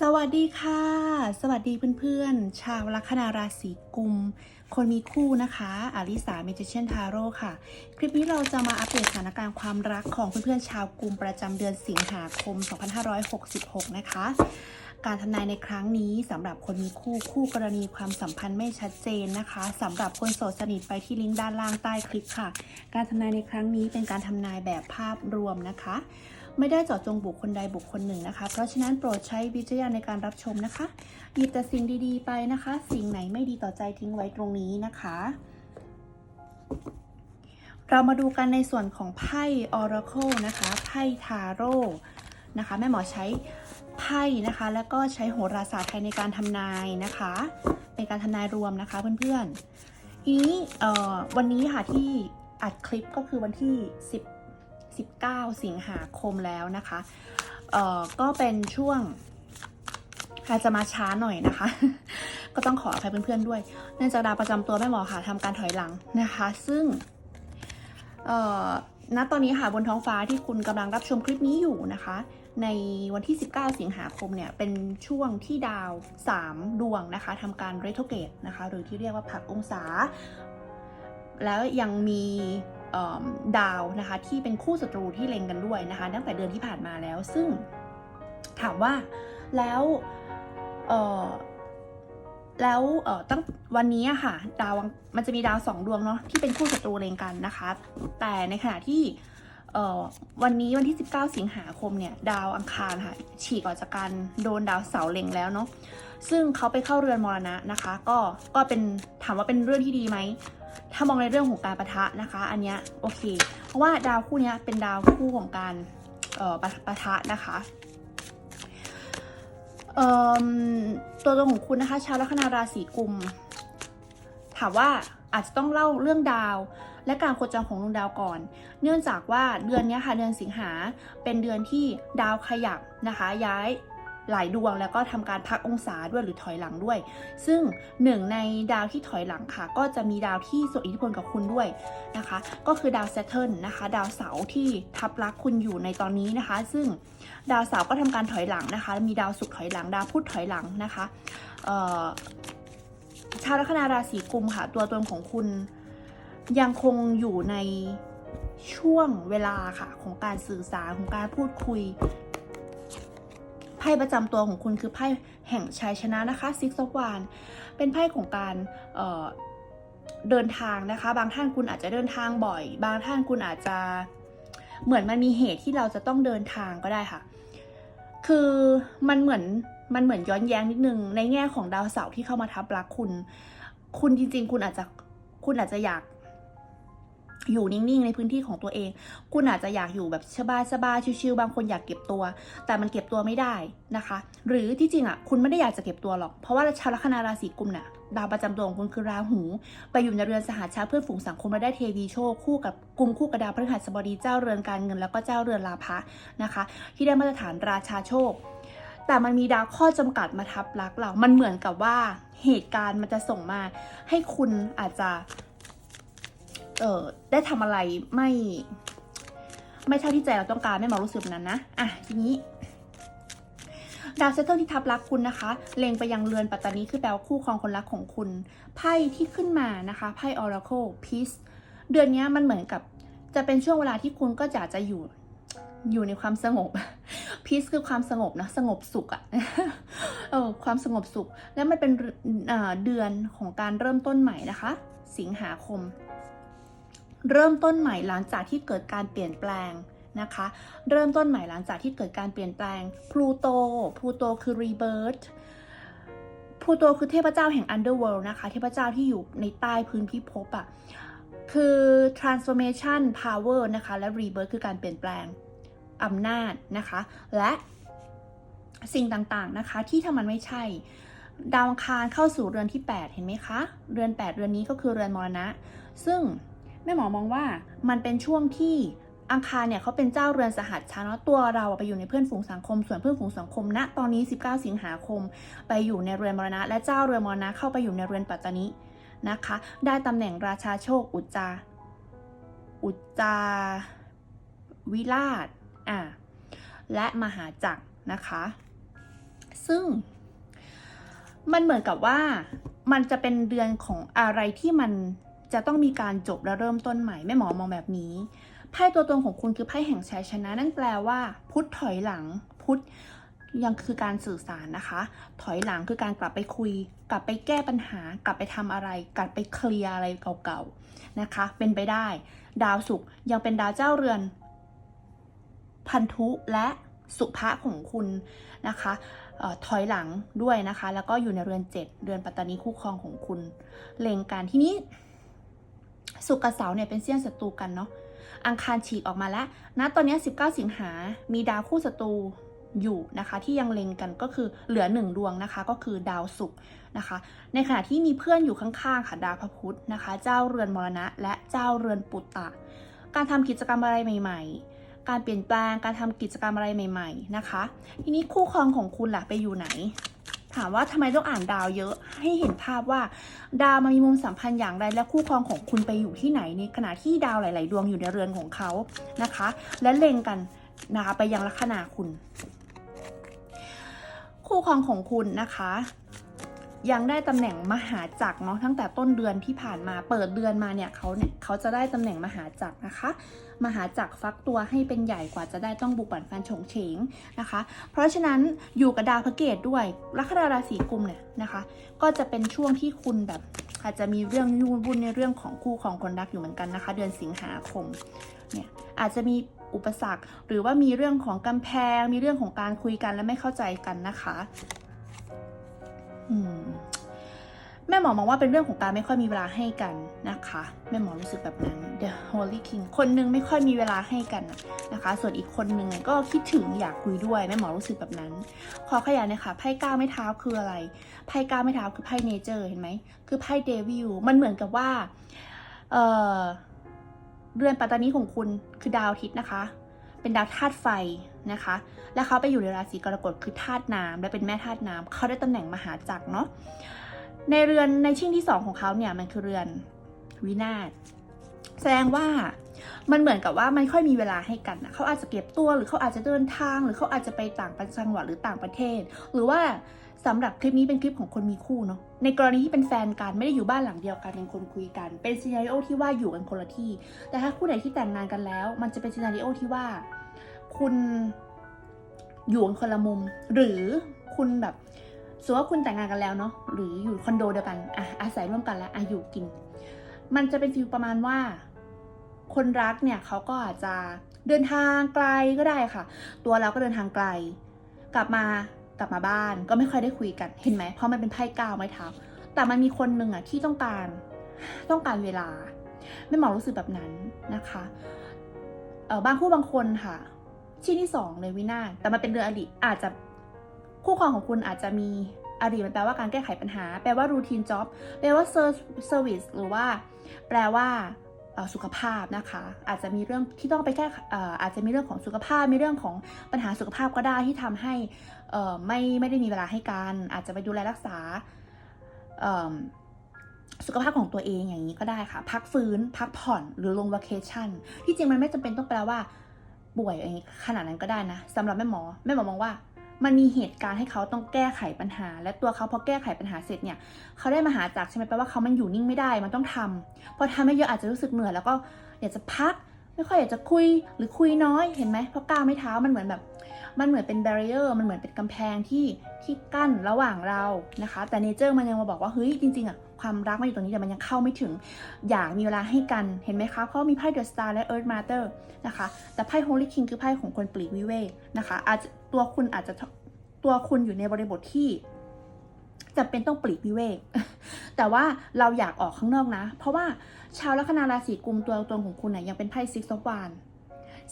สวัสดีค่ะ สวัสดีเพื่อนๆ ชาวลัคนาราศีกุม คนมีคู่นะคะอาริสาเมจิเชนทาโร่ค่ะ คลิปนี้เราจะมาอัปเดตสถานการณ์ความรักของเพื่อนๆ ชาวกุมประจำเดือนสิงหาคม 2566 นะคะ การทำนายในครั้งนี้สำหรับคนมีคู่คู่กรณีความสัมพันธ์ไม่ชัดเจนนะคะสำหรับคนโสดสนิทไปที่ลิงก์ด้านล่างใต้คลิปค่ะ การทำนายในครั้งนี้เป็นการทำนายแบบภาพรวมนะคะ ไม่ได้เจาะจงบุคคลใดบุคคลหนึ่งนะคะ เพราะฉะนั้นโปรดใช้วิจารณญาณในการรับชมนะคะ หยิบแต่สิ่งดีๆไปนะคะ สิ่งไหนไม่ดีต่อใจทิ้งไว้ตรงนี้นะคะ เรามาดูกันในส่วนของไพ่ Oracle นะคะ ไพ่ทาโร่นะคะ แม่หมอใช้ไพ่นะคะ แล้วก็ใช้โหราศาสตร์ไทยในการทำนายนะคะ เป็นการทำนายรวมนะคะเพื่อนๆทีนี่วันนี้ค่ะที่อัดคลิปก็คือวันที่ 10 19 สิงหาคมแล้วนะคะเอ่อก็เป็นช่วงอาจจะมาช้าหน่อยนะคะ ก็ต้องขออภัยเพื่อนๆด้วย เนื่องจากดาวประจำตัวแม่หมอค่ะทำการถอยหลังนะคะ ซึ่งเอ่อณตอนนี้ค่ะบนท้องฟ้าที่คุณกำลังรับชมคลิปนี้อยู่นะคะ ในวันที่ 19 สิงหาคมเนี่ย เป็นช่วงที่ดาว 3 ดวงนะคะทำการเรโทเกตนะคะ หรือที่เรียกว่าผักองศา แล้วยังมี ดาวนะคะที่เป็นคู่ศัตรูที่เล็งกันด้วยนะคะตั้งแต่เดือนที่ผ่านมาแล้ว ซึ่งถามว่าแล้วแล้วตั้งวันนี้ค่ะดาวมันจะมีดาวสองดวงเนาะที่เป็นคู่ศัตรูเล็งกันนะคะ แต่ในขณะที่วันนี้วันที่ 19 สิงหาคมเนี่ยดาวอังคารค่ะฉีกออกจากการโดนดาวเสาร์เล็งแล้วเนาะซึ่งเขาไปเข้าเรือนมรณะนะคะ ก็ก็เป็นถามว่าเป็นเรื่องที่ดีไหม ถ้ามองในเรื่องของการประทะนะคะ อันเนี้ยโอเค เพราะว่าดาวคู่นี้เป็นดาวคู่ของการเอ่อปะปะทะนะคะเอ่อตัวตนของคุณนะคะชาวลัคนาราศีกุม ถามว่าอาจจะต้องเล่าเรื่องดาว และการโคจรของดวงดาวก่อน เนื่องจากว่าเดือนนี้ค่ะเดือนสิงหาเป็นเดือนที่ดาวขยับนะคะ ย้าย หลายดวงแล้วก็ทำการพักองศาด้วยหรือถอยหลังด้วย ซึ่งหนึ่งในดาวที่ถอยหลังค่ะ ก็จะมีดาวที่ส่งอิทธิพลกับคุณด้วยนะคะ ก็คือดาว Saturn นะคะ ดาวเสาร์ที่ทับลักคุณอยู่ในตอนนี้นะคะ ซึ่งดาวเสาร์ก็ทำการถอยหลังนะคะ มีดาวศุกร์ถอยหลัง ดาวพุธถอยหลังนะคะชาวลัคนาราศีกุมค่ะ ตัวตนของคุณยังคงอยู่ในช่วงเวลาค่ะของการสื่อสารของการพูดคุย พ่ประจำตัวของคุณคือไพ่แห่งชัยชนะนะคะ Six of Wands เป็นไพ่ของการเเดินทางนะคะ บางท่านคุณอาจจะเดินทางบ่อย บางท่านคุณอาจจะเหมือนมันมีเหตุที่เราจะต้องเดินทางก็ได้ค่ะ คือมันเหมือนมันเหมือนย้อนแย้งนิดนึง ในแง่ของดาวเสาร์ที่เข้ามาทับรักคุณ คุณจริง ๆ คุณอาจจะคุณอาจจะอยาก อยู่นิ่งๆ ในพื้นที่ของตัวเอง คุณอาจจะอยากอยู่แบบสบายๆ ชิวๆ บางคนอยากเก็บตัว แต่มันเก็บตัวไม่ได้นะคะ หรือที่จริงอะ คุณไม่ได้อยากจะเก็บตัวหรอก เพราะว่าชาวลัคนาราศีกุมน่ะ ดาวประจำตัวของคุณคือราหู ไปอยู่ในเรือนสหชาเพื่อนฝูงสังคมและได้เทวีโชคคู่กับกลุ่มคู่กับดาวพฤหัสบดีเจ้าเรือนการเงินแล้วก็เจ้าเรือนลาภะนะคะ ที่ได้มาตรฐานราชาโชค แต่มันมีดาวข้อจำกัดมาทับลักเรา มันเหมือนกับว่าเหตุการณ์มันจะส่งมาให้คุณอาจจะ เออได้ทำอะไรไม่ ไม่เท่าที่ใจเราต้องการไม่มารู้สึกแบบนั้นนะอะทีนี้ดาวเซตเตอร์ที่ทับรักคุณนะคะ เล็งไปยังเรือนปัตตานีคือแปลว่าคู่ครองคนรักของคุณ ไพ่ที่ขึ้นมานะคะไพ่ Oracle Peace เดือนนี้มันเหมือนกับจะเป็นช่วงเวลาที่คุณก็อยากจะอยู่อยู่ในความสงบ Peace คือความสงบนะสงบสุขอะเออความสงบสุข แล้วมันเป็นเเดือนของการเริ่มต้นใหม่นะคะ สิงหาคม เริ่มต้นใหม่หลังจากที่เกิดการเปลี่ยนแปลงนะคะ เริ่มต้นใหม่หลังจากที่เกิดการเปลี่ยนแปลงพลูโตพลูโตคือ rebirth พลูโตคือเทพเจ้าแห่ง underworld นะคะ เทพเจ้าที่อยู่ในใต้พื้นพิภพอะ่ะคือ transformation power นะคะ และ rebirth คือการเปลี่ยนแปลงอำนาจนะคะ และสิ่งต่างๆนะคะ ที่ถ้ามันไม่ใช่ ดาวอังคารเข้าสู่เรือนที่ 8 เห็นไหมคะ เรือน 8 เรือนนี้ก็คือเรือนมรณะ ซึ่ง แม่หมอมองว่ามันเป็นช่วงที่อังคารเนี่ยเขาเป็นเจ้าเรือนสหัสชาเนาะตัวเราไปอยู่ในเพื่อนฝูงสังคม ส่วนเพื่อนฝูงสังคมณตอนนี้ 19 สิงหาคม ไปอยู่ในเรือนมรณะ และเจ้าเรือนมรณะเข้าไปอยู่ในเรือนปัตตานีนะคะ ได้ตำแหน่งราชาโชคอุจจา อุจจา วิราชอะและมหาจักรนะคะ ซึ่ง มันเหมือนกับว่ามันจะเป็นเดือนของอะไรที่มัน จะต้องมีการจบและเริ่มต้นใหม่แม่หมอมองแบบนี้ไพ่ตัวตนของคุณคือไพ่แห่งชัยชนะ นั่นแปลว่า พุทธถอยหลัง พุทธยังคือการสื่อสารนะคะ ถอยหลังคือการกลับไปคุย กลับไปแก้ปัญหา กลับไปทำอะไร กลับไปเคลียร์อะไรเก่าๆนะคะ เป็นไปได้ ดาวศุกร์ยังเป็นดาวเจ้าเรือน พันธุและสุภะของคุณนะคะออถอยหลังด้วยนะคะ แล้วก็อยู่ในเรือนเจ็ดเรือนปัตตานีคู่ครองของคุณ เล็งกันที่นี้ สุกกับเสาเนี่ยเป็นเสี้ยนศัตรูกันเนาะอังคารฉีกออกมาแล้วณตอนนี้19 สิงหา มีดาวคู่ศัตรูอยู่นะคะ ที่ยังเล็งกันก็คือเหลือหนึ่งดวงนะคะ ก็คือดาวศุกร์นะคะ ในขณะที่มีเพื่อนอยู่ข้างๆค่ะดาวพระพุธนะคะ เจ้าเรือนมรณะ และเจ้าเรือนปุตตะ การทำกิจกรรมอะไรใหม่ ๆ การเปลี่ยนแปลงการทำกิจกรรมอะไรใหม่ ๆ นะคะ ทีนี้คู่ครองของคุณล่ะไปอยู่ไหน ถามว่าทำไมต้องอ่านดาวเยอะ ให้เห็นภาพว่า ดาวมันมีมุมสัมพันธ์อย่างไร และคู่ครองของคุณไปอยู่ที่ไหนในขณะที่ดาวหลาย ๆ ดวงอยู่ในเรือนของเขานะคะ และเล็งกันนะคะไปยังลัคนาคุณ คู่ครองของคุณนะคะ ยังได้ตำแหน่งมหาจักรเนาะตั้งแต่ต้นเดือนที่ผ่านมาเปิดเดือนมาเนี่ยเขาเนี่ยเขาจะได้ตำแหน่งมหาจักรนะคะ มหาจักรฟักตัวให้เป็นใหญ่กว่าจะได้ต้องบุกบั่นฟันฉงเฉงนะคะ เพราะฉะนั้นอยู่กับดาวพระเกตด้วยลัคนาราศีกุมเนี่ยนะคะ ก็จะเป็นช่วงที่คุณแบบอาจจะมีเรื่องยุ่งวุ่นในเรื่องของคู่ของคนรักอยู่เหมือนกันนะคะ เดือนสิงหาคมเนี่ยอาจจะมีอุปสรรค หรือว่ามีเรื่องของกำแพง มีเรื่องของการคุยกันและไม่เข้าใจกันนะคะ อืม แม่หมอมองว่าเป็นเรื่องของการไม่ค่อยมีเวลาให้กันนะคะ แม่หมอรู้สึกแบบนั้น The Holy King คนหนึงไม่ค่อยมีเวลาให้กันนะคะ ส่วนอีกคนหนึ่งก็คิดถึงอยากคุยด้วย แม่หมอรู้สึกแบบนั้น ขอขยายนะคะไพ่ก้าวไม่เท้าคืออะไรไพ่ก้าวไม่เท้าคือไพ่เนเจอร์เห็นไหมคือไพ่เดวิลมันเหมือนกับว่าเออเรือนปัตตานีของคุณคือดาวอาทิตย์นะคะ เป็นดาวธาตุไฟนะคะ และเขาไปอยู่ในราศีกรกฎคือธาตุน้ำและเป็นแม่ธาตุน้ำเขาได้ตำแหน่งมหาจักรเนาะ ในเรือนในชิ่งที่สองของเขาเนี่ยมันคือเรือนวินาศแสดงว่ามันเหมือนกับว่ามันค่อยมีเวลาให้กันนะเขาอาจจะเก็บตัวหรือเขาอาจจะเดินทาง หรือเขาอาจจะไปต่างจังหวัดหรือต่างประเทศ หรือว่าสำหรับคลิปนี้เป็นคลิปของคนมีคู่เนาะในกรณีที่เป็นแฟนกันไม่ได้อยู่บ้านหลังเดียวกันเป็นคนคุยกัน เป็นซีนารีโอที่ว่าอยู่กันคนละที่ แต่ถ้าคู่ไหนที่แต่งงานกันแล้ว มันจะเป็นซีนารีโอที่ว่า คุณอยู่กันคนละมุม หรือคุณแบบ สมมติว่าคุณแต่งงานกันแล้วเนาะหรืออยู่คอนโดเดียวกันอะอาศัยร่วมกันแล้วอะอยู่กิน มันจะเป็นฟีลประมาณว่า คนรักเนี่ยเขาก็อาจจะเดินทางไกลก็ได้ค่ะ ตัวเราก็เดินทางไกล กลับมากลับมาบ้านก็ไม่ค่อยได้คุยกันเห็นไหมเพราะมันเป็นไพ่ก้าวไม้เท้าแต่มันมีคนหนึ่งอะที่ต้องการต้องการเวลาไม่หมอรู้สึกแบบนั้นนะคะเออบางคู่บางคนค่ะ ที่ที่สองเลยวินาแต่มันเป็นเรือนอดีตอาจจะ คู่ครองของคุณอาจจะมีอดีตมันแปลว่าการแก้ไขปัญหา แปลว่ารูทีนจ็อบแปลว่าเซอร์วิสหรือว่า แปลว่าสุขภาพนะคะ อาจจะมีเรื่องที่ต้องไปแก้อาจจะมีเรื่องของสุขภาพ มีเรื่องของปัญหาสุขภาพก็ได้ที่ทำให้ไม่ไม่ได้มีเวลาให้กัน อาจจะไปดูแลรักษาสุขภาพของตัวเองอย่างนี้ก็ได้ค่ะ พักฟื้น พักผ่อนหรือลงว a เคชั่นที่จริงมันไม่จำเป็นต้องแปลว่าป่วยอย่างนี้ขนาดนั้นก็ได้นะสำหรับแม่หมอแม่หมอมองว่า มันมีเหตุการณ์ให้เขาต้องแก้ไขปัญหา และตัวเขาพอแก้ไขปัญหาเสร็จเนี่ยเขาได้มาหาจากรใช่ไหมแปลว่าเขามันอยู่นิ่งไม่ได้ มันต้องทำพอทำไม่เยอะอาจจะรู้สึกเหนื่อยแล้วก็อยากจะพัก ไม่ค่อยอยากจะคุยหรือคุยน้อยเห็นไหมเพราะก้าวไม่เท้ามันเหมือนแบบ มันเหมือนเป็น b บร i เออร์มันเหมือนเป็นกำแพงที่ที่กั้นระหว่างเรานะคะ แต่เนเจอร์มันยังมาบอกว่าเฮ้ยจริงๆอะความรักมันอยู่ตรงนี้แต่มันยังเข้าไม่ถึง อยากมีเวลาให้กันเห็นไหมคะ เพราะมีไพ่เดอะสตาร์และเอิร์ธมาเตอร์นะคะ แต่ไพ่โฮลิคิงคือไพ่ของคนปลีกวิเวกนะคะอาจจะตัวคุณอาจจะตัวคุณอยู่ในบริบทที่จำเป็นต้องปลีกวิเวก แต่ว่าเราอยากออกข้างนอกนะ เพราะว่าชาวลัคนาราศีกุมตัวตนของคุณเนี่ยยังเป็นไพ่ซิกซ์วาน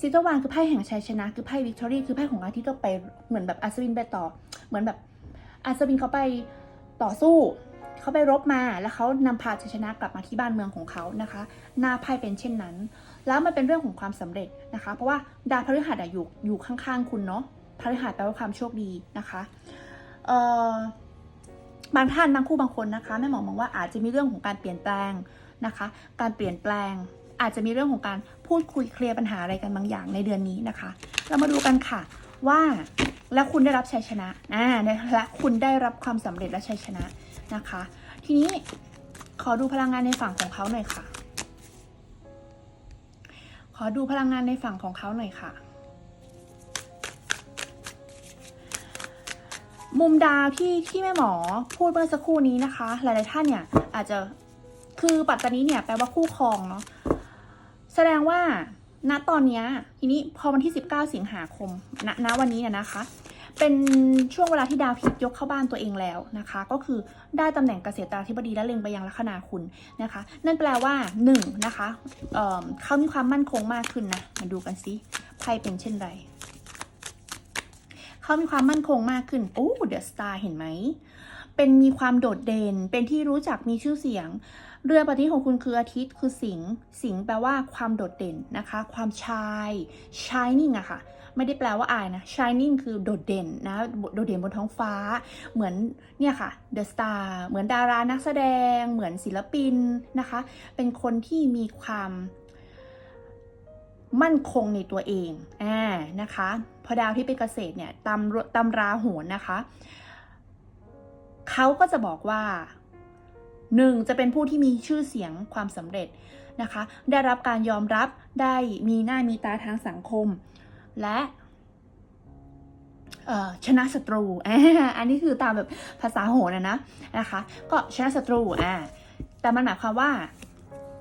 ซิกซ์วานคือไพ่แห่งชัยชนะ คือไพ่วิกตอรี่คือไพ่ของอาทิตย์ก็ไปเหมือนแบบอัศวินไปต่อ เหมือนแบบอัศวินเขาไปต่อสู้เขาไปรบมาแล้วเขานำพาชัยชนะกลับมาที่บ้านเมืองของเขานะคะ หน้าไพ่เป็นเช่นนั้น แล้วมันเป็นเรื่องของความสำเร็จนะคะ เพราะว่าดาวพฤหัสอยู่อยู่ข้างๆ คุณเนาะพฤหัสแปลว่าความโชคดีนะคะเอ่อบางท่านบางคู่บางคนนะคะแม่หมอมองว่าอาจจะมีเรื่องของการเปลี่ยนแปลงนะคะ การเปลี่ยนแปลง อาจจะมีเรื่องของการพูดคุยเคลียร์ปัญหาอะไรกันบางอย่างในเดือนนี้นะคะ เรามาดูกันค่ะว่าและคุณได้รับชัยชนะอ่าและคุณได้รับความสำเร็จและชัยชนะนะคะ ทีนี้ขอดูพลังงานในฝั่งของเขาหน่อยค่ะ ขอดูพลังงานในฝั่งของเขาหน่อยค่ะ มุมดาวที่ที่แม่หมอพูดเมื่อสักครู่นี้นะคะ หลายๆท่านเนี่ยอาจจะคือปัตตานี้เนี่ยแปลว่าคู่ครองเนาะ แสดงว่าณตอนนี้ทีนี้พอวันที่ 19 สิงหาคมณณวันนี้เนี่ยนะคะ เป็นช่วงเวลาที่ดาวพิกยกเข้าบ้านตัวเองแล้วนะคะ ก็คือได้ตำแหน่งเกษตราธิบดีและเล็งไปยังลัคนาคุณนะคะ นั่นแปลว่า1นนะคะเอ่อเขามีความมั่นคงมากขึ้นนะมาดูกันซิไพ่เป็นเช่นไรเขามีความมั่นคงมากขึ้นโอ้เดอะสตาร์เห็นไหม เป็นมีความโดดเด่น เป็นที่รู้จักมีชื่อเสียง เรือปฏิของคุณคืออาทิตย์คือสิงห์สิงห์แปลว่าความโดดเด่นนะคะ ความชาย shining อะค่ะ ไม่ได้แปลว่าอายนะ shining คือโดดเด่นนะ โดดเด่นบนท้องฟ้า เหมือนเนี่ยค่ะ the star เหมือนดารานักแสดง เหมือนศิลปินนะคะ เป็นคนที่มีความมั่นคงในตัวเองอ่านะคะ พอดาวที่เป็นเกษตรเนี่ยตำตำราโหรนะคะ เขาก็จะบอกว่าหนึ่งจะเป็นผู้ที่มีชื่อเสียงความสำเร็จนะคะ ได้รับการยอมรับได้มีหน้ามีตาทางสังคม และชนะศัตรู อันนี้คือตามแบบภาษาโหนะนะนะคะ ก็ชนะศัตรูอ่าแต่มันหมายความว่า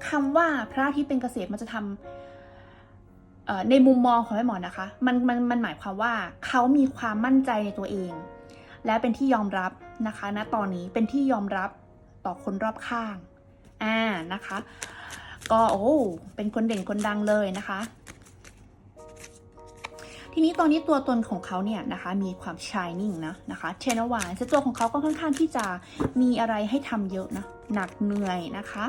คำว่าพระอาทิตย์เป็นเกษตรมันจะทำเอ่อในมุมมองของแม่หมอนะคะ มันมันมันหมายความว่าเขามีความมั่นใจในตัวเอง และเป็นที่ยอมรับนะคะณตอนนี้เป็นที่ยอมรับต่อคนรอบข้างอ่านะคะ ก็โอ้เป็นคนเด่นคนดังเลยนะคะ ทีนี้ตอนนี้ตัวตนของเขาเนี่ยนะคะ มีความ shining นะนะคะเชนวานตัวของเขาก็ค่อนข้างที่จะมีอะไรให้ทำเยอะนะหนักเหนื่อยนะคะ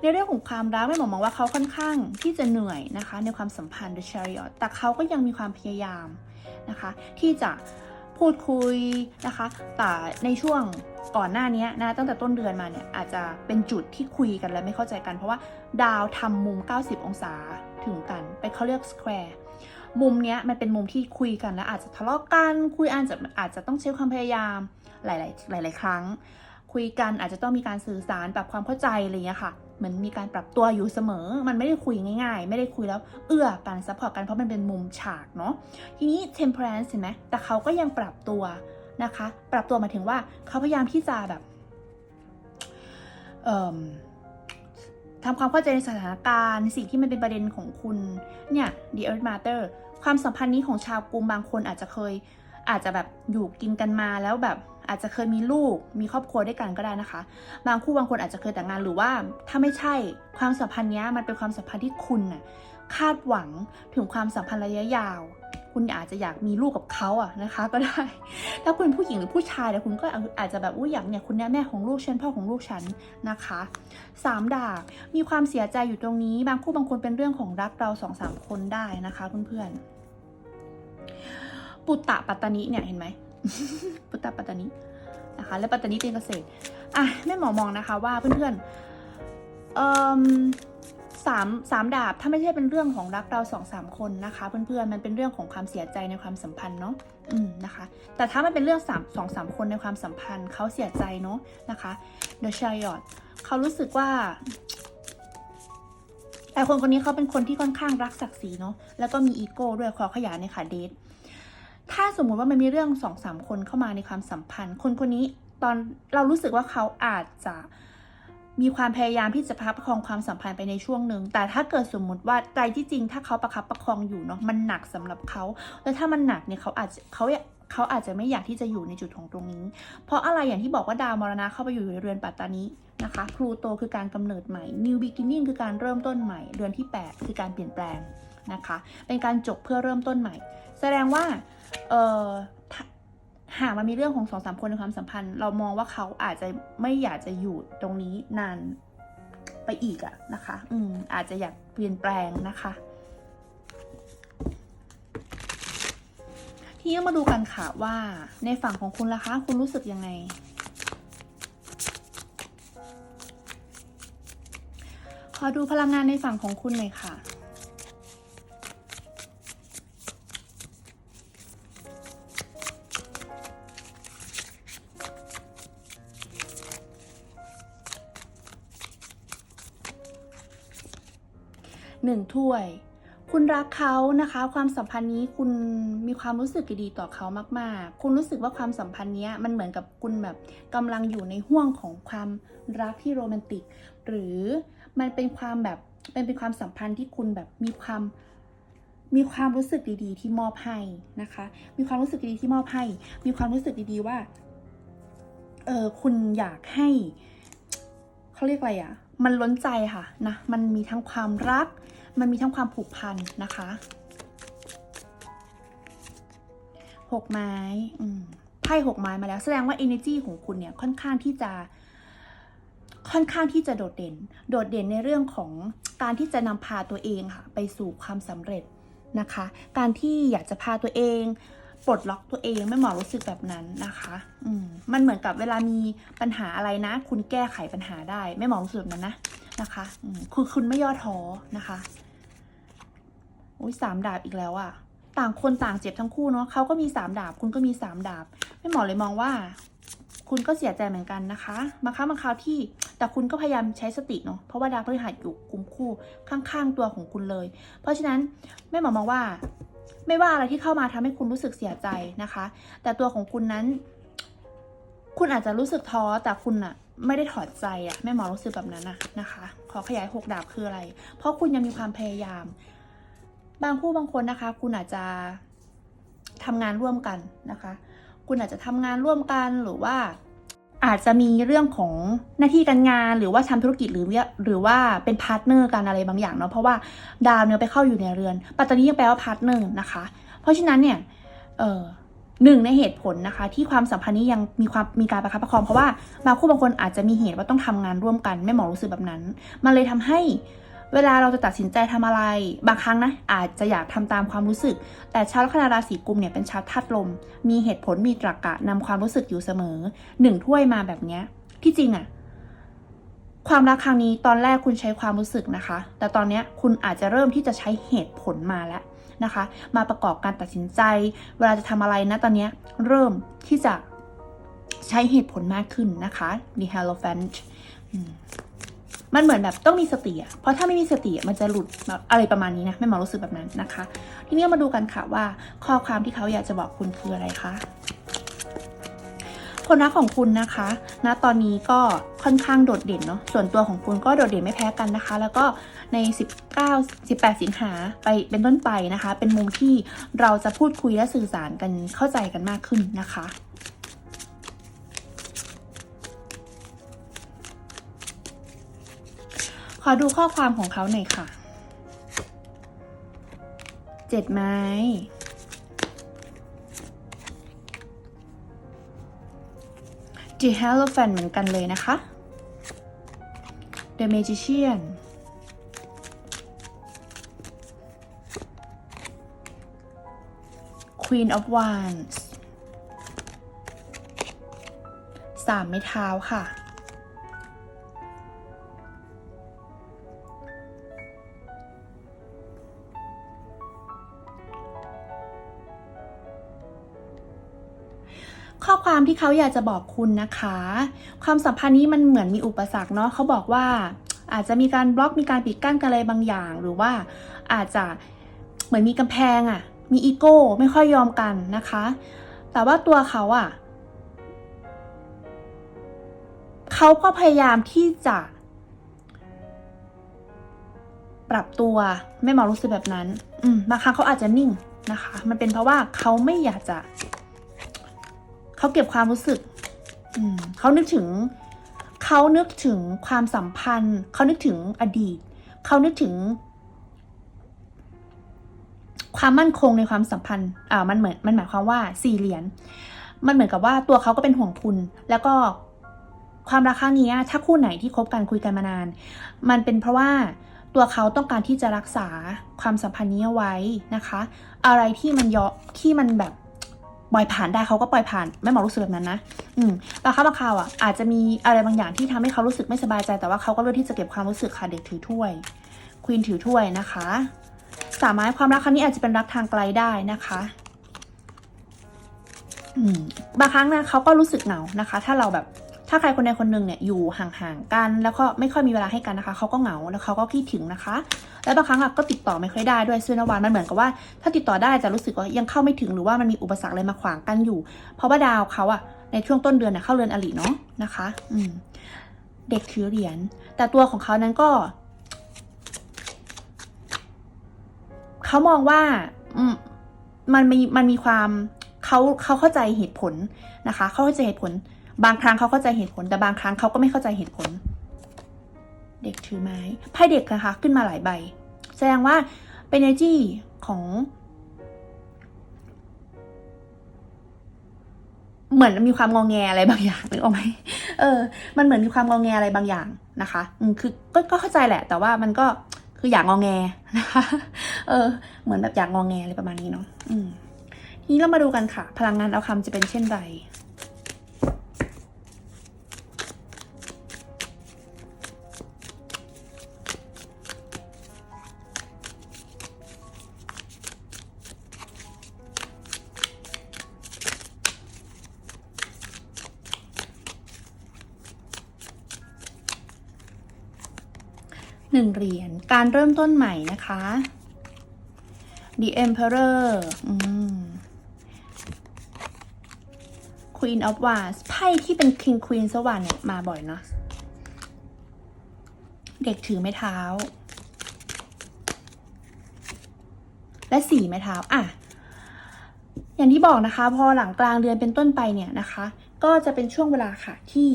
ในเรื่องของความรักแม่หมอมองว่าเขาค่อนข้างที่จะเหนื่อยนะคะ ในความสัมพันธ์ The Chariot แต่เขาก็ยังมีความพยายามนะคะ ที่จะ พูดคุยนะคะ แต่ในช่วงก่อนหน้านี้นะตั้งแต่ต้นเดือนมาเนี่ยอาจจะเป็นจุดที่คุยกันและไม่เข้าใจกัน เพราะว่าดาวทำมุม 90 องศาถึงกัน ไปเขาเรียกสแควร์มุมเนี้ยมันเป็นมุมที่คุยกันแล้วอาจจะทะเลาะกันคุยอาจจะอาจจะต้องใช้ความพยายามหลาย ๆ หลาย ๆ ครั้ง คุยกันอาจจะต้องมีการสื่อสารปรับความเข้าใจอะไรเงี้ยค่ะเหมือนมีการปรับตัวอยู่เสมอ มันไม่ได้คุยง่าย ๆ ไม่ได้คุยแล้วเอื้อกันซัพพอร์ตกันเพราะมันเป็นมุมฉากเนาะทีนี้ temperance เห็นไหมแต่เขาก็ยังปรับตัวนะคะ ปรับตัวมาถึงว่าเขาพยายามที่จะแบบทำความเข้าใจในสถานการณ์สิ่งที่มันเป็นประเด็นของคุณเนี่ย the earth matter ความสัมพันธ์นี้ของชาวกรุงบางคนอาจจะเคยอาจจะแบบอยู่กินกันมาแล้วแบบ อาจจะเคยมีลูกมีครอบครัวด้วยกันก็ได้นะคะ บางคู่บางคนอาจจะเคยแต่งงานหรือว่า ถ้าไม่ใช่ความสัมพันธ์นี้มันเป็นความสัมพันธ์ที่คุณน่ะคาดหวังถึงความสัมพันธ์ระยะยาว คุณอาจจะอยากมีลูกกับเขาอะนะคะ ก็ได้ ถ้าคุณผู้หญิงหรือผู้ชายแต่คุณก็อาจจะแบบอุ้ยอยากเนี่ยคุณเนี่แม่ของลูกฉันพ่อของลูกฉันนะคะสามดาบมีความเสียใจอยู่ตรงนี้ บางคู่บางคนเป็นเรื่องของรักเราสองสามคนได้นะคะเพื่อนๆปุตตะปัตตานิเนี่ยเห็นไหม ปุตตะปัตตานินะคะ และปัตตานิเป็นเกษตรอะแม่หมอมองนะคะว่าเพื่อนๆเอ่อสามสามดาบถ้าไม่ใช่เป็นเรื่องของรักเราสองสามคนนะคะ เพื่อนๆมันเป็นเรื่องของความเสียใจในความสัมพันธ์เนาะอืมนะคะ แต่ถ้ามันเป็นเรื่องสามสองสามคนในความสัมพันธ์เขาเสียใจเนาะนะคะ The Chariot เขารู้สึกว่าแต่คนคนนี้เขาเป็นคนที่ค่อนข้างรักศักดิ์ศรีเนาะแล้วก็มีอีโก้ด้วยขอขยายในค่ะเดท ถ้าสมมุติว่ามันมีเรื่องสองสามคนเข้ามาในความสัมพันธ์ คนคนนี้ตอนเรารู้สึกว่าเขาอาจจะมีความพยายามที่จะประคับประคองความสัมพันธ์ไปในช่วงหนึ่ง แต่ถ้าเกิดสมมุติว่าใจที่จริง ถ้าเขาประคับประคองอยู่เนาะ มันหนักสำหรับเขา แล้วถ้ามันหนักเนี่ยเขาอาจจะเขาเขาอาจจะไม่อยากที่จะอยู่ในจุดของตรงนี้ เพราะอะไรอย่างที่บอกว่าดาวมรณะเข้าไปอยู่ในเรือนปัตตานีนะคะ พลูโตคือการกำเนิดใหม่ New Beginning คือการเริ่มต้นใหม่เรือนที่ 8 คือการเปลี่ยนแปลงนะคะ เป็นการจบเพื่อเริ่มต้นใหม่ แสดงว่า เออหากมันมีเรื่องของสองสามคนในความสัมพันธ์ เรามองว่าเขาอาจจะไม่อยากจะอยู่ตรงนี้นานไปอีกอะนะคะ อืม อาจจะอยากเปลี่ยนแปลงนะคะ ทีนี้มาดูกันค่ะว่าในฝั่งของคุณล่ะคะ คุณรู้สึกยังไง ขอดูพลังงานในฝั่งของคุณหน่อยค่ะ นึ่งถ้วย คุณรักเขานะคะ ความสัมพันธ์นี้คุณมีความรู้สึกดีต่อเขามาก ๆ คุณรู้สึกว่าความสัมพันธ์นี้มันเหมือนกับคุณแบบกำลังอยู่ในห่วงของความรักที่โรแมนติก หรือมันเป็นความแบบเป็นเป็นความสัมพันธ์ที่คุณแบบมีความมีความรู้สึกดีๆ ที่มอบให้นะคะ มีความรู้สึกดีๆที่มอบให้ มีความรู้สึกดีๆว่า เออคุณอยากให้เขาเรียกอะไรอะ่ะ มันล้นใจค่ะนะ มันมีทั้งความรัก มันมีทั้งความผูกพันนะคะหกไม้ไพ่หกไม้มาแล้ว แสดงว่า energy ของคุณเนี่ยค่อนข้างที่จะ ค่อนข้างที่จะโดดเด่น โดดเด่นในเรื่องของการที่จะนำพาตัวเองค่ะ ไปสู่ความสำเร็จนะคะ การที่อยากจะพาตัวเองปลดล็อกตัวเองไม่หมอรู้สึกแบบนั้นนะคะ อืม มันเหมือนกับเวลามีปัญหาอะไรนะ คุณแก้ไขปัญหาได้ ไม่หมอรู้สึกแบบนั้นนะนะคะ อืมคือคุณไม่ย่อท้อนะคะ อุ้ยสามดาบอีกแล้วอะต่างคนต่างเจ็บทั้งคู่เนาะเขาก็มีสามดาบ คุณก็มีสามดาบ ไม่หมอเลยมองว่า คุณก็เสียใจเหมือนกันนะคะบางครั้งบางคราวที่ แต่คุณก็พยายามใช้สติเนาะเพราะว่าดาวพฤหัสอยู่กุมคู่ข้างๆตัวของคุณเลย เพราะฉะนั้นแม่หมอมองว่า ไม่ว่าอะไรที่เข้ามาทำให้คุณรู้สึกเสียใจนะคะ แต่ตัวของคุณนั้น คุณอาจจะรู้สึกท้อแต่คุณอะไม่ได้ถอดใจอะแม่หมอรู้สึกแบบนั้นนะนะคะ ขอขยายหกดาบคืออะไร เพราะคุณยังมีความพยายาม บางคู่บางคนนะคะ คุณอาจจะทำงานร่วมกันนะคะ คุณอาจจะทำงานร่วมกันหรือว่าอาจจะมีเรื่องของหน้าที่การงานหรือว่าทำธุรกิจหรือว่าหรือว่าเป็นพาร์ทเนอร์กันอะไรบางอย่างเนาะเพราะว่าดาวเนี่ยไปเข้าอยู่ในเรือน ปัตตานียังแปลว่าพาร์ทเนอร์นะคะ เพราะฉะนั้นเนี่ยเออหนึ่งในเหตุผลนะคะ ที่ความสัมพันธ์นี้ยังมีความมีการประคับประคองเพราะว่าบางคู่บางคนอาจจะมีเหตุว่าต้องทำงานร่วมกัน ไม่หมอรู้สึกแบบนั้น มันเลยทำให้ เวลาเราจะตัดสินใจทำอะไร บางครั้งนะอาจจะอยากทำตามความรู้สึก แต่ชาวลัคนาราศีกุมเนี่ยเป็นชาวธาตุลม มีเหตุผลมีตรรกะนำความรู้สึกอยู่เสมอหนึ่งถ้วยมาแบบเนี้ยที่จริงอะความรักครั้งนี้ตอนแรกคุณใช้ความรู้สึกนะคะ แต่ตอนนี้คุณอาจจะเริ่มที่จะใช้เหตุผลมาแล้วนะคะ มาประกอบการตัดสินใจ เวลาจะทำอะไรนะตอนนี้เริ่มที่จะใช้เหตุผลมากขึ้นนะคะ The Hierophant อืม มันเหมือนแบบต้องมีสติอะเพราะถ้าไม่มีสติมันจะหลุดแบบอะไรประมาณนี้นะไม่หมอรู้สึกแบบนั้นนะคะ ทีนี้มาดูกันค่ะว่าข้อความที่เขาอยากจะบอกคุณคืออะไรคะคนรักของคุณนะคะณตอนนี้ก็ค่อนข้างโดดเด่นเนาะ ส่วนตัวของคุณก็โดดเด่นไม่แพ้กันนะคะ แล้วก็ใน 19 18 สิงหาไปเป็นต้นไปนะคะ เป็นมุมที่เราจะพูดคุยและสื่อสารกันเข้าใจกันมากขึ้นนะคะ ขอดูข้อความของเขาหน่อยค่ะ เจ็ดไม้ The Hierophant เหมือนกันเลยนะคะ The Magician Queen of Wands สามไม้เท้าค่ะ ที่เขาอยากจะบอกคุณนะคะ ความสัมพันธ์นี้มันเหมือนมีอุปสรรคเนาะเขาบอกว่าอาจจะมีการบล็อกมีการปิดกั้นกันอะไรบางอย่าง หรือว่าอาจจะเหมือนมีกำแพงอะ่ะ มีอีโก้ไม่ค่อยยอมกันนะคะ แต่ว่าตัวเขาอะ่ะเขาก็พยายามที่จะปรับตัวไม่หมอรู้สึกแบบนั้น อืมบางครั้งเขาอาจจะนิ่งนะคะ มันเป็นเพราะว่าเขาไม่อยากจะ เขาเก็บความรู้สึกเขานึกถึง เขานึกถึงความสัมพันธ์ เขานึกถึงอดีต เขานึกถึง ความมั่นคงในความสัมพันธ์อ่ามันเหมือนมันหมายความว่าสี่เหรียญมันเหมือนกับว่าตัวเขาก็เป็นห่วงคุณ แล้วก็ความรักครั้งนี้ถ้าคู่ไหนที่คบกันคุยกันมานาน มันเป็นเพราะว่าตัวเขาต้องการที่จะรักษาความสัมพันธ์นี้ไว้นะคะ อะไรที่มันยาะที่มันแบบ ปล่อยผ่านได้เขาก็ปล่อยผ่านไม่หมอรู้สึกแบบนั้นนะ อืมบางครั้งบางคราวอะอาจจะมีอะไรบางอย่างที่ทำให้เขารู้สึกไม่สบายใจ แต่ว่าเขาก็เลือกที่จะเก็บความรู้สึกค่ะเด็กถือถ้วยควีนถือถ้วยนะคะสามารถความรักครั้งนี้อาจจะเป็นรักทางไกลได้นะคะอืมบางครั้งนะเขาก็รู้สึกเหงานะคะ ถ้าเราแบบถ้าใครคนใดคนหนึ่งเนี่ยอยู่ห่างๆกัน แล้วก็ไม่ค่อยมีเวลาให้กันนะคะเขาก็เหงาแล้วเขาก็คิดถึงนะคะ แล้วบางครั้งอะก็ติดต่อไม่ค่อยได้ด้วยซึ่งนวันมันเหมือนกับว่า ถ้าติดต่อได้จะรู้สึกว่ายังเข้าไม่ถึงหรือว่ามันมีอุปสรรคอะไรมาขวางกันอยู่ เพราะว่าดาวเขาอะในช่วงต้นเดือนน่ะเข้าเรือนอลิเนาะนะคะ อืมเด็กถือเหรียญแต่ตัวของเขานั้นก็เขามองว่าอืมมันมีมันมีความเขาเขาเข้าใจเหตุผลนะคะ เขาเข้าใจเหตุผล บางครั้งเขาเข้าใจเหตุผล แต่บางครั้งเขาก็ไม่เข้าใจเหตุผล เด็กถือไม้ไพ่เด็กนะคะขึ้นมาหลายใบ แสดงว่าเป็น energy ของ เหมือนมีความงองแงอะไรบางอย่างนึกออกไหมเออ มันเหมือนมีความงองแงอะไรบางอย่างนะคะ อืมคือก็ก็เข้าใจแหละ แต่ว่ามันก็คืออยากงองแงนะคะเออ เหมือนแบบอยากงองแงอะไรประมาณนี้เนาะอืมทีนี้เรามาดูกันค่ะ พลังงานเอาคำจะเป็นเช่นไร หนึ่งเหรียญการเริ่มต้นใหม่นะคะ The Emperor อืม Queen of Wands ไพ่ที่เป็น King Queen สวรรค์เนี่ยมาบ่อยเนาะเด็กถือไม้เท้า และสี่ไม้เท้า อะ อย่างที่บอกนะคะ พอหลังกลางเดือนเป็นต้นไปเนี่ยนะคะ ก็จะเป็นช่วงเวลาค่ะที่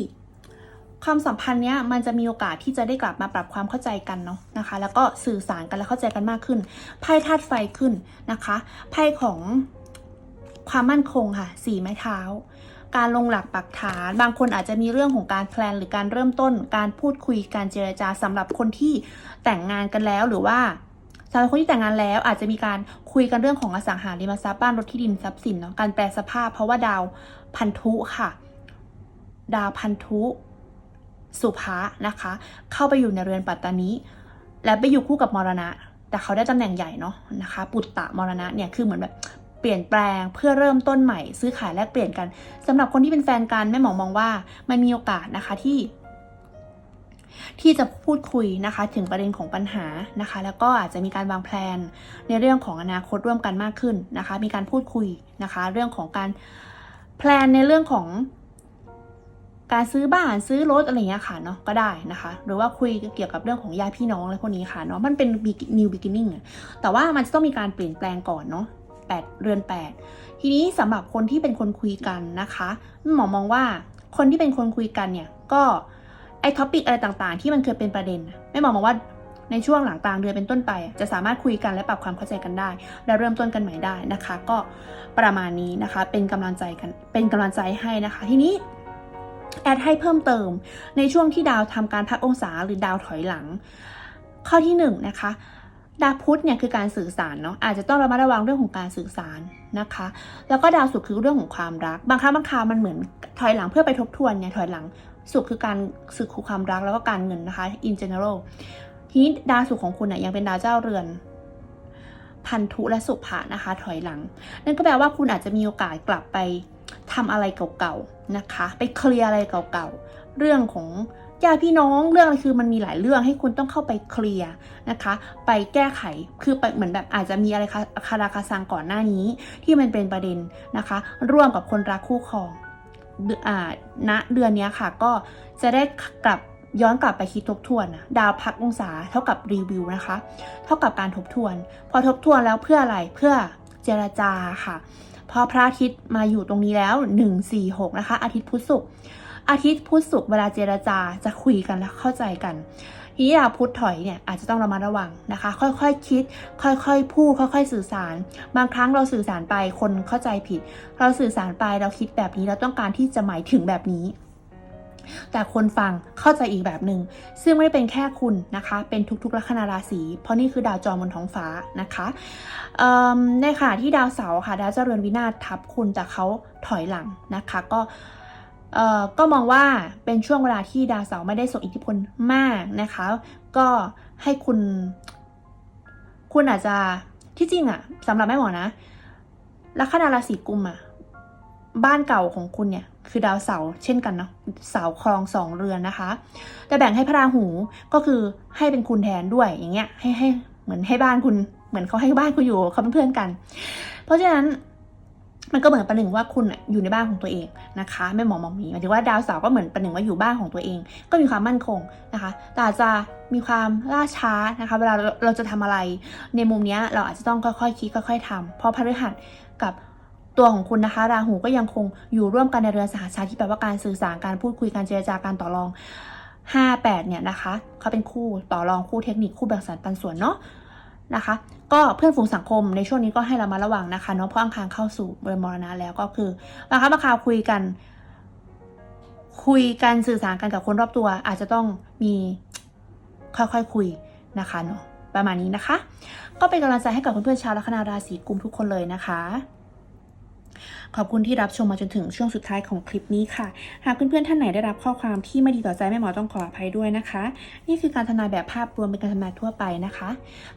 ความสัมพันธ์เนี้ยมันจะมีโอกาสที่จะได้กลับมาปรับความเข้าใจกันเนาะนะคะ แล้วก็สื่อสารกันและเข้าใจกันมากขึ้นไพ่ธาตุไฟขึ้นนะคะไพ่ของความมั่นคงค่ะสี่ไม้เท้า การลงหลักปักฐาน บางคนอาจจะมีเรื่องของการแพลนหรือการเริ่มต้น การพูดคุยการเจรจาสำหรับคนที่แต่งงานกันแล้วหรือว่าสำหรับคนที่แต่งงานแล้วอาจจะมีการคุยกันเรื่องของอสังหาริมทรัพย์บ้านรถที่ดินทรัพย์สินเนาะการแปลสภาพ เพราะว่าดาวพันธุค่ะ ดาวพันธุ สุภะนะคะ เข้าไปอยู่ในเรือนปัตตานี และไปอยู่คู่กับมรณะ แต่เขาได้ตำแหน่งใหญ่เนาะนะคะ ปุตตะมรณะเนี่ยคือเหมือนแบบเปลี่ยนแปลงเพื่อเริ่มต้นใหม่ ซื้อขายแลกเปลี่ยนกันสำหรับคนที่เป็นแฟนกันแม่หมอมองว่ามันมีโอกาสนะคะที่ ที่จะพูดคุยนะคะ ถึงประเด็นของปัญหานะคะ แล้วก็อาจจะมีการวางแผนในเรื่องของอนาคตร่วมกันมากขึ้นนะคะ มีการพูดคุยนะคะ เรื่องของการแพลนในเรื่องของ การซื้อบ้านซื้อรถอะไรอย่างเงี้ยค่ะเนาะก็ได้นะคะ หรือว่าคุยเกี่ยวกับเรื่องของญาติพี่น้องอะไรพวกนี้ค่ะเนาะมันเป็น new beginning แต่ว่ามันจะต้องมีการเปลี่ยนแปลงก่อนเนาะแปดเรือนแปดทีนี้สำหรับคนที่เป็นคนคุยกันนะคะหมอมองว่าคนที่เป็นคนคุยกันเนี่ยก็ไอท็อปิกอะไรต่างๆ ที่มันเคยเป็นประเด็นไม่หมอมองว่าในช่วงหลังกลางเดือนเป็นต้นไป จะสามารถคุยกันและปรับความเข้าใจกันได้ และเริ่มต้นกันใหม่ได้นะคะ ก็ประมาณนี้นะคะเป็นกำลังใจกันเป็นกำลังใจให้นะคะ ทีนี้ แอดให้เพิ่มเติมในช่วงที่ดาวทำการพักองศาหรือดาวถอยหลัง ข้อที่หนึ่งนะคะดาวพุธเนี่ยคือการสื่อสารเนาะอาจจะต้องระมัดระวังเรื่องของการสื่อสารนะคะ แล้วก็ดาวศุกร์คือเรื่องของความรัก บางครั้งบางคราวมันเหมือนถอยหลังเพื่อไปทบทวนเนี่ยถอยหลังศุกร์คือการสื่อคือความรักแล้วก็การเงินนะคะ in general ทีนี้ดาวศุกร์ของคุณเนี่ยยังเป็นดาวเจ้าเรือน พันธุและสุภะนะคะ ถอยหลัง นั่นก็แปลว่าคุณอาจจะมีโอกาสกลับไป ทำอะไรเก่าๆนะคะ ไปเคลียร์อะไรเก่าๆ เรื่องของญาติพี่น้องเรื่องอะไรคือมันมีหลายเรื่องให้คุณต้องเข้าไปเคลียร์นะคะ ไปแก้ไขคือไปเหมือนแบบอาจจะมีอะไรคาคาราคาซังก่อนหน้านี้ ที่มันเป็นประเด็นนะคะ ร่วมกับคนรักคู่ครองณเดือนนี้ค่ะก็จะได้กลับย้อนกลับไปคิดทบทวนนะดาวพักองศาเท่ากับรีวิวนะคะ เท่ากับการทบทวน พอทบทวนแล้วเพื่ออะไรเพื่อเจรจาค่ะ พอพระอาทิตย์มาอยู่ตรงนี้แล้ว 1 4 6 นะคะ อาทิตย์พุธศุกร์อาทิตย์พุธศุกร์เวลาเจรจาจะคุยกันและเข้าใจกันทีนี้ดาวพุธถอยเนี่ยอาจจะต้องระมัดระวังนะคะ ค่อยๆคคิด ค่อยๆพูดค่อย ๆ สื่อสาร บางครั้งเราสื่อสารไปคนเข้าใจผิด เราสื่อสารไปเราคิดแบบนี้เราต้องการที่จะหมายถึงแบบนี้ แต่คนฟังเข้าใจอีกแบบหนึ่งซึ่งไม่ได้เป็นแค่คุณนะคะ เป็นทุกๆลัคนาราศีเพราะนี่คือดาวจรบนท้องฟ้านะคะในขณะที่ดาวเสาร์ค่ะดาวเจริญวินาศทับคุณแต่เขาถอยหลังนะคะ ก็ก็มองว่าเป็นช่วงเวลาที่ดาวเสาร์ไม่ได้ส่งอิทธิพลมากนะคะ ก็ให้คุณ คุณอาจจะที่จริงอะสำหรับแม่หมอนะลัคนาราศีกุมอะบ้านเก่าของคุณเนี่ย คือดาวเสาร์เช่นกันเนาะเสาครองสองเรือนนะคะ แต่แบ่งให้พระราหูก็คือให้เป็นคุณแทนด้วยอย่างเงี้ยให้ให้เหมือนให้บ้านคุณเหมือนเขาให้บ้านคุณอยู่เขาเป็นเพื่อนกัน เพราะฉะนั้นมันก็เหมือนประหนึ่งว่าคุณอะอยู่ในบ้านของตัวเองนะคะไม่หมอมองมีหมายถึงว่าดาวเสาร์ก็เหมือนประหนึ่งว่าอยู่บ้านของตัวเอง ก็มีความมั่นคงนะคะแต่อาจจะมีความล่าช้านะคะ เวลาเราจะทำอะไร ในมุมนี้เราอาจจะต้องค่อยๆคิดค่อย ๆทำเพราะพฤหัสกับ ตัวของคุณนะคะ ราหูก็ยังคงอยู่ร่วมกันในเรือนสหชาติที่แปลว่าการสื่อสารการพูดคุยการเจรจาการต่อรอง 58 เนี่ยนะคะเขาเป็นคู่ต่อรองคู่เทคนิคคู่แบ่งสรรปันส่วนเนาะนะคะ ก็เพื่อนฝูงสังคมในช่วงนี้ก็ให้เรามาระวังนะคะเนาะเพราะอังคารเข้าสู่เรือนมรณะแล้วก็คือบางครั้งบางคราวคุยกัน คุยกันสื่อสารกันกับคนรอบตัว อาจจะต้องมีค่อยๆคคุยนะคะเนาะประมาณนี้นะคะ ก็เป็นกำลังใจให้กับเพื่อนๆชาวลัคนาราศีกุมทุกคนเลยนะคะ ขอบคุณที่รับชมมาจนถึงช่วงสุดท้ายของคลิปนี้ค่ะ หากเพื่อนๆท่านไหนได้รับข้อความที่ไม่ดีต่อใจแม่หมอต้องขออภัยด้วยนะคะ นี่คือการทำนายแบบภาพรวมเป็นการทำนายทั่วไปนะคะ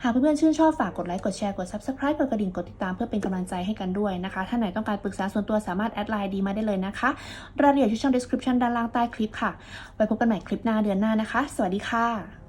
หากเพื่อนๆชื่นชอบฝากกดไลค์กดแชร์กด subscribe กดกระดิ่งกดติดตามเพื่อเป็นกำลังใจให้กันด้วยนะคะท่านไหนต้องการปรึกษาส่วนตัวสามารถแอดไลน์ดีมาได้เลยนะคะรายละเอียดที่ช่อง description ด้านล่างใต้คลิปค่ะไว้พบกันใหม่คลิปหน้าเดือนหน้านะคะ สวัสดีค่ะ